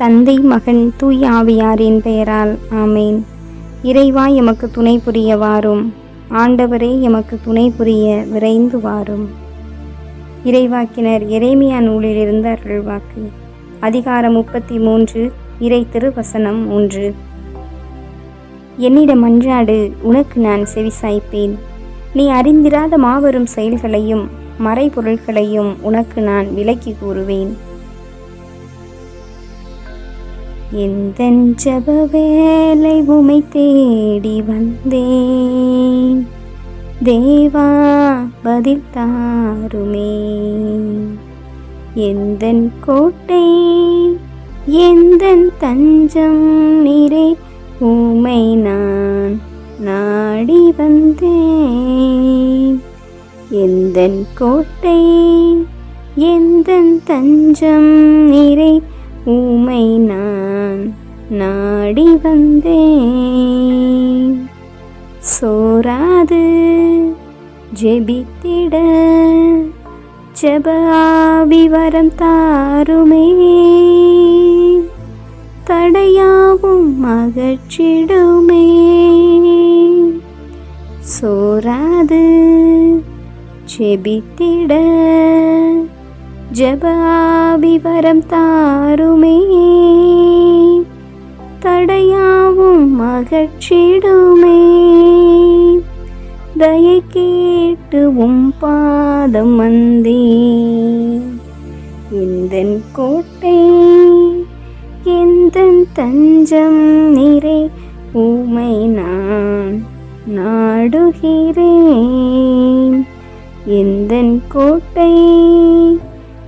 தந்தை மகன் தூய் ஆவியாரின் பெயரால் ஆமேன். இறைவா எமக்கு துணை புரிய வாரும் ஆண்டவரே எமக்கு துணை புரிய விரைந்து வாரும் இறைவாக்கினர் எரேமியா நூலிலிருந்து அருள்வாக்கு. அதிகாரம் முப்பத்தி மூன்று இறை திருவசனம் ஒன்று. என்னிடம் அன்றாடு உனக்கு நான் செவிசாய்ப்பேன் நீ அறிந்திராத மாபெரும் செயல்களையும் மறைபொருள்களையும் உனக்கு நான் விலக்கி கூறுவேன். எந்த ஜப வேலை உமை தேடி வந்தேன்? தேவா பதில் தாருமே. எந்த கோட்டை எந்த தஞ்சம் நிறை உமை நான் நாடி வந்தேன்? எந்த கோட்டை எந்த தஞ்சம் நிறை உமை நான் நாடி வந்தேன். சோராது ஜெபித்திட ஜபாவி வரம் தாருமே. தடையாவும் மகிழ்ச்சிடுமே. சோராது ஜெபித்திட ஜபாவி வரம் தாருமே. தடையாவும் மகிழ்ச்சிடுமே தயை கேட்டு உம் பாதம் வந்தே எந்தன் கோட்டை எந்தன் தஞ்சம் நிறை உமை நான் நாடுகிறேன். எந்தன் கோட்டை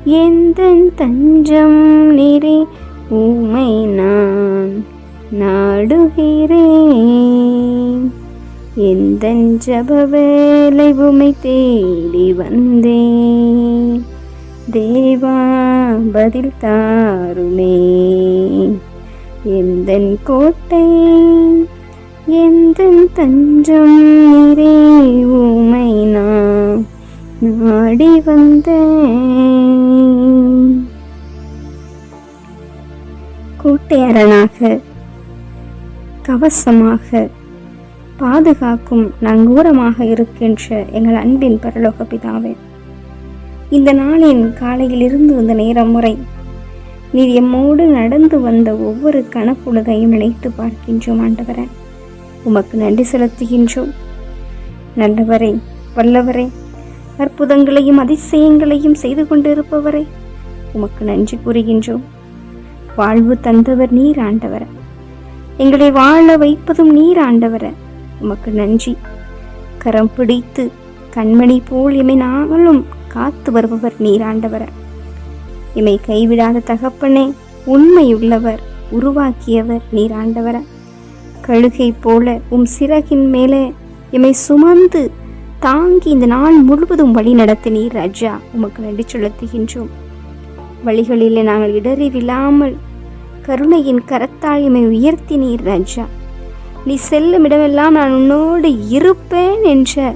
எந்தன் தஞ்சம் நிறை உமை நான் நாடுகிறேன். எந்த ஜப வேலை உமை தேடி வந்தேன். தேவா பதில் தாருமே. எந்தன் கோட்டை எந்தன் தஞ்சம் நீரே உமை நான் நாடி வந்தேன். கோட்டை அரணாக கவசமாக பாதுகாக்கும் நங்கூரமாக இருக்கின்ற எங்கள் அன்பின் பரலோக பிதாவே இந்த நாளின் காலையிலிருந்து இந்த நேரம் முறை நீர் எம்மோடு நடந்து வந்த ஒவ்வொரு கணப்பொழுதையும் நினைத்து பார்க்கின்றோம் ஆண்டவரே. உமக்கு நன்றி செலுத்துகின்றோம். நல்லவரே வல்லவரே அற்புதங்களையும் அதிசயங்களையும் செய்து கொண்டிருப்பவரே உமக்கு நன்றி கூறுகின்றோம். வாழ்வு தந்தவர் நீர் ஆண்டவர. எங்களை வாழ வைப்பதும் நீர் ஆண்டவர. உமக்கு நன்றி. கரம் பிடித்து கண்மணி போல் எமை நாங்களும் காத்து வருபவர் நீராண்டவர எமை கைவிடாத தகப்பனே உண்மையுள்ளவர் உருவாக்கியவர் நீராண்டவர கழுகை போல உம் சிறகின் மேலே எமை சுமந்து தாங்கி இந்த நாள் முழுவதும் வழி நடத்தினீர் ராஜா. உமக்கு நன்றி செலுத்துகின்றோம். வழிகளிலே நாங்கள் இடறி விழாமல் கருணையின் கரத்தால் எம்மை உயர்த்தினீர் ராஜா. நீ செல்லும் இடமெல்லாம் நான் உன்னோடு இருப்பேன் என்ற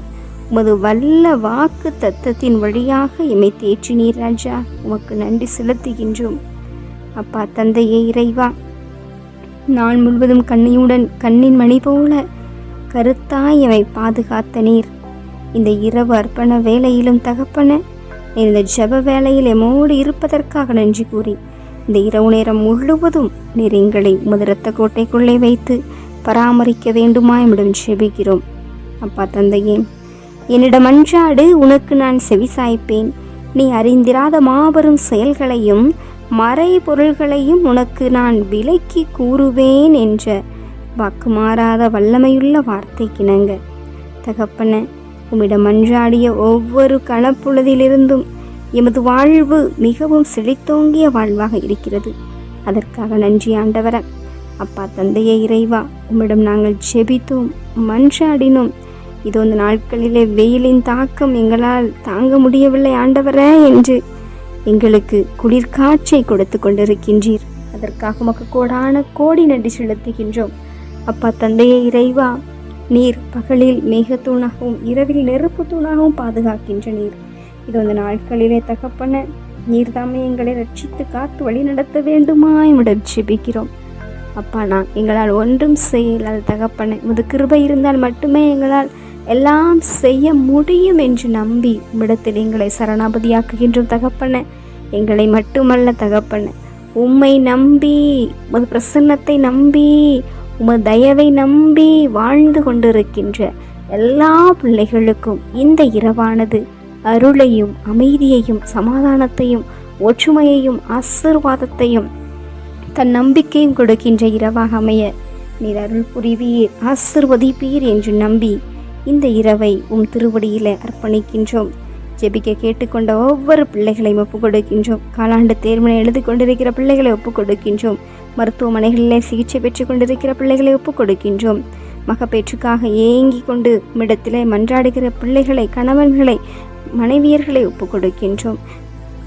உமது வல்ல வாக்கு தத்தத்தின் வழியாக எம்மை தேற்றினீர் ராஜா. உமக்கு நன்றி செலுத்துகின்றோம். அப்பா தந்தையே இறைவா நாள் முழுவதும் கண்ணியுடன் கண்ணின் மணி போல கருத்தாய் எமை பாதுகாத்த நீர் இந்த இரவு அர்ப்பண வேலையிலும் தகப்பன இந்த ஜெப வேலையில் எம்மோடு இருப்பதற்காக நன்றி கூறி இந்த இரவு நேரம் முழுவதும் நீர் எங்களை உமது இரத்த கோட்டைக்குள்ளே வைத்து பராமரிக்க வேண்டுமா என்னிடம் செபிக்கிறோம். அப்பா தந்தையே என்னிடம் அன்றாடு உனக்கு நான் செவிசாய்ப்பேன் நீ அறிந்திராத மாபெரும் செயல்களையும் மறை பொருள்களையும் உனக்கு நான் விலக்கி கூறுவேன் என்ற வாக்கு மாறாத வல்லமையுள்ள வார்த்தைக்கிணங்க. தகப்பன உம்மிடம் அன்றாடிய ஒவ்வொரு கணப்பொழுதிலிருந்தும் எமது வாழ்வு மிகவும் செழித்தோங்கிய வாழ்வாக இருக்கிறது. அதற்காக நன்றி ஆண்டவர. அப்பா தந்தையே இறைவா உம்மிடம் நாங்கள் ஜெபித்தோம் மன்றாடினோம். இதோ இந்த நாட்களிலே வெயிலின் தாக்கம் எங்களால் தாங்க முடியவில்லை ஆண்டவரே என்று எங்களுக்கு குளிர்காற்றை கொடுத்து கொண்டிருக்கின்றீர். அதற்காக உமக்கு கோடான கோடி நன்றி செலுத்துகின்றோம். அப்பா தந்தையை இறைவா நீர் பகலில் மேகத்தூணாகவும் இரவில் நெருப்பு தூணாகவும் பாதுகாக்கின்ற நீர். இது வந்து நாட்களிலே தகப்பன நீர்தாமே எங்களை ரட்சித்து காத்து வழி நடத்த வேண்டுமா விடம் ஜெபிக்கிறோம். அப்பா நான் எங்களால் ஒன்றும் செய்யலாத தகப்பனை உமது கிருபை இருந்தால் மட்டுமே எங்களால் எல்லாம் செய்ய முடியும் என்று நம்பி உம்மிடத்தில் எங்களை சரணாபதியாக்குகின்றோம் தகப்பனை. எங்களை மட்டுமல்ல தகப்பனை உம்மை நம்பி உமது பிரசன்னத்தை நம்பி உமது தயவை நம்பி வாழ்ந்து கொண்டிருக்கின்ற எல்லா பிள்ளைகளுக்கும் இந்த இரவானது. அருளையும் அமைதியையும் சமாதானத்தையும் ஒற்றுமையையும் ஆசீர்வாதத்தையும் தன் நம்பிக்கையும் கொடுக்கின்ற இரவாக அமைய நீர் அருள் புரிவீர் ஆசிர்வதிப்பீர் என்று நம்பி இந்த இரவை உம் திருவடியில் அர்ப்பணிக்கின்றோம். ஜெபிக்க கேட்டுக்கொண்ட ஒவ்வொரு பிள்ளைகளையும் ஒப்புக் கொடுக்கின்றோம் காலாண்டு தேர்வினை எழுதி கொண்டிருக்கிற பிள்ளைகளை ஒப்புக் கொடுக்கின்றோம் மருத்துவமனைகளிலே சிகிச்சை பெற்று கொண்டிருக்கிற பிள்ளைகளை ஒப்புக் கொடுக்கின்றோம் மகப்பேற்றுக்காக ஏங்கி கொண்டு உம்மிடத்திலே மன்றாடுகிற பிள்ளைகளை கணவன்களை மனைவியர்களை ஒப்புக் கொடுக்கின்றோம்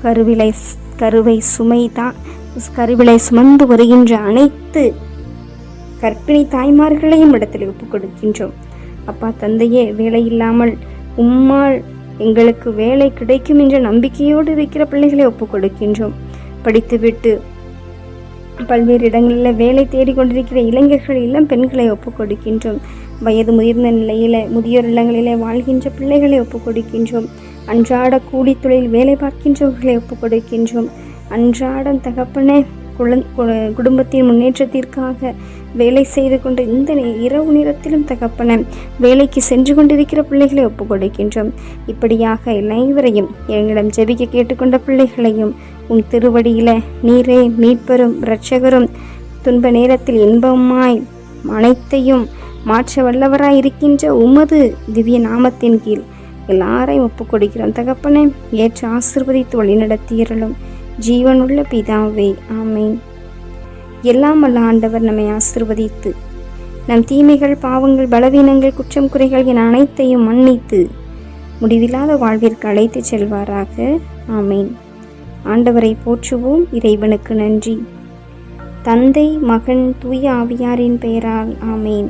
கருவிலை கருவை சுமை தான் கருவிலை சுமந்து வருகின்ற அனைத்து கற்பிணி தாய்மார்களையும் இடத்தில் ஒப்புக் கொடுக்கின்றோம் அப்பா தந்தையே வேலை இல்லாமல் உம்மால் எங்களுக்கு வேலை கிடைக்கும் என்ற நம்பிக்கையோடு இருக்கிற பிள்ளைகளை ஒப்புக் கொடுக்கின்றோம் படித்துவிட்டு பல்வேறு இடங்களில் வேலை தேடிக்கொண்டிருக்கிற இளைஞர்கள் இளம் பெண்களை ஒப்புக் கொடுக்கின்றோம் வயது முதிர்ந்த நிலையில் முதியோர் இல்லங்களிலே வாழ்கின்ற பிள்ளைகளை ஒப்புக் கொடுக்கின்றோம் அன்றாட கூலி தொழில் வேலை பார்க்கின்றவர்களை ஒப்புக் கொடுக்கின்றோம். அன்றாடம் தகப்பனே குழந் கு- குடும்பத்தின் முன்னேற்றத்திற்காக வேலை செய்து கொண்டு இந்த இரவு நேரத்திலும் தகப்பன வேலைக்கு சென்று கொண்டிருக்கிற பிள்ளைகளை ஒப்புக் கொடுக்கின்றோம். இப்படியாக அனைவரையும் எங்களிடம் ஜெபிக்க கேட்டுக்கொண்ட பிள்ளைகளையும் உன் திருவடியில நீரே மீட்பரும் இரட்சகரும் துன்ப நேரத்தில் இன்பமாய் அனைத்தையும் மாற்ற வல்லவராய் இருக்கின்ற உமது திவ்ய நாமத்தின் கீழ் எல்லாரையும் ஒப்பு கொடுக்கிறோம் தகப்பனே ஏற்று ஆசிர்வதித்து வழிநடத்தியறலும் ஜீவனுள்ள பிதாவே ஆமேன். எல்லாம் வல்ல ஆண்டவர் நம்மை ஆசிர்வதித்து நம் தீமைகள் பாவங்கள் பலவீனங்கள் குற்றம் குறைகள் என அனைத்தையும் மன்னித்து முடிவில்லாத வாழ்விற்கு அழைத்துச் செல்வாராக ஆமேன். ஆண்டவரை போற்றுவோம் இறைவனுக்கு நன்றி. தந்தை மகன் தூய ஆவியாரின் பெயரால் ஆமேன்.